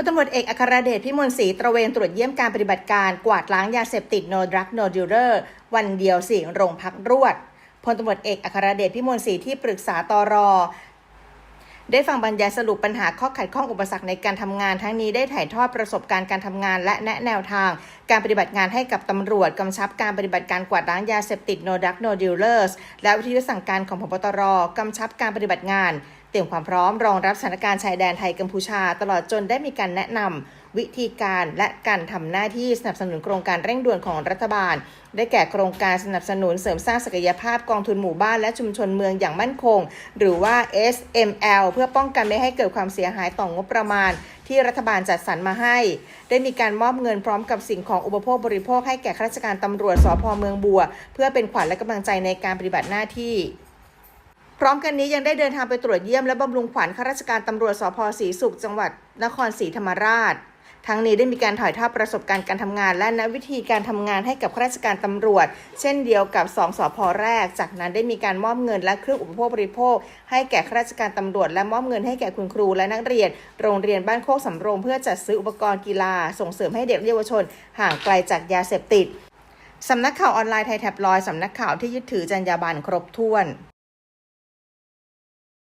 พลตำรวจเอกอัครเดชพิมลศรีตระเวนตรวจเยี่ยมการปฏิบัติการกวาดล้างยาเสพติด no drug no dealer วันเดียวสี่โรงพักรวดพลตำรวจเอกอัครเดชพิมลศรีที่ปรึกษาตรได้ฟังบรรยายสรุปปัญหาข้อขัดข้องอุปสรรคในการทำงานทั้งนี้ได้ถ่ายทอดประสบการณ์การทำงาน และแนะแนวทาง การปฏิบัติงานให้กับตำรวจกำชับการปฏิบัติการกวาดล้างยาเสพติด no drug no dealers และวิทยุสั่งการของพบตรกำชับการปฏิบัติงาน รียมความพร้อมรองรับสถานการณ์ชายแดนไทยกัมพูชา ตลอดจนได้มีการแนะนำวิธีการและการทำหน้าที่สนับสนุนโครงการเร่งด่วนของรัฐบาล ได้แก่โครงการสนับสนุนเสริมสร้างศักยภาพกองทุนหมู่บ้านและชุมชนเมืองอย่างมั่นคง หรือว่า SML เพื่อป้องกันไม่ให้เกิดความเสียหายต่องบประมาณ ที่รัฐบาลจัดสรรมาให้ ได้มีการมอบเงินพร้อมกับสิ่งของอุปโภคบริโภคให้แก่ข้าราชการตำรวจสพเมืองบัว เพื่อเป็นขวัญและกำลังใจในการปฏิบัติหน้าที่ พร้อมกันนี้ยังได้เดินทางไปตรวจเยี่ยมและบำรุงขวัญข้าราชการตำรวจสพศรีสุขจังหวัดนครศรีธรรมราช ทั้งนี้ได้มีการถ่ายทอดประสบการณ์การทำงาน และนะวิธีการทำงานให้กับข้าราชการตำรวจ เช่นเดียวกับสองสพแรก จากนั้นได้มีการมอบเงินและเครื่องอุปโภคบริโภค ให้แก่ข้าราชการตำรวจ และมอบเงินให้แก่คุณครูและนักเรียน โรงเรียนบ้านโคกสำโรงเพื่อจัดซื้ออุปกรณ์กีฬา ส่งเสริมให้เด็กเยาวชน ห่างไกลจากยาเสพติดสำนักข่าวออนไลน์ไทยแท็บลอยสำนักข่าวที่ยึดถือจรรยาบรรณครบถ้วน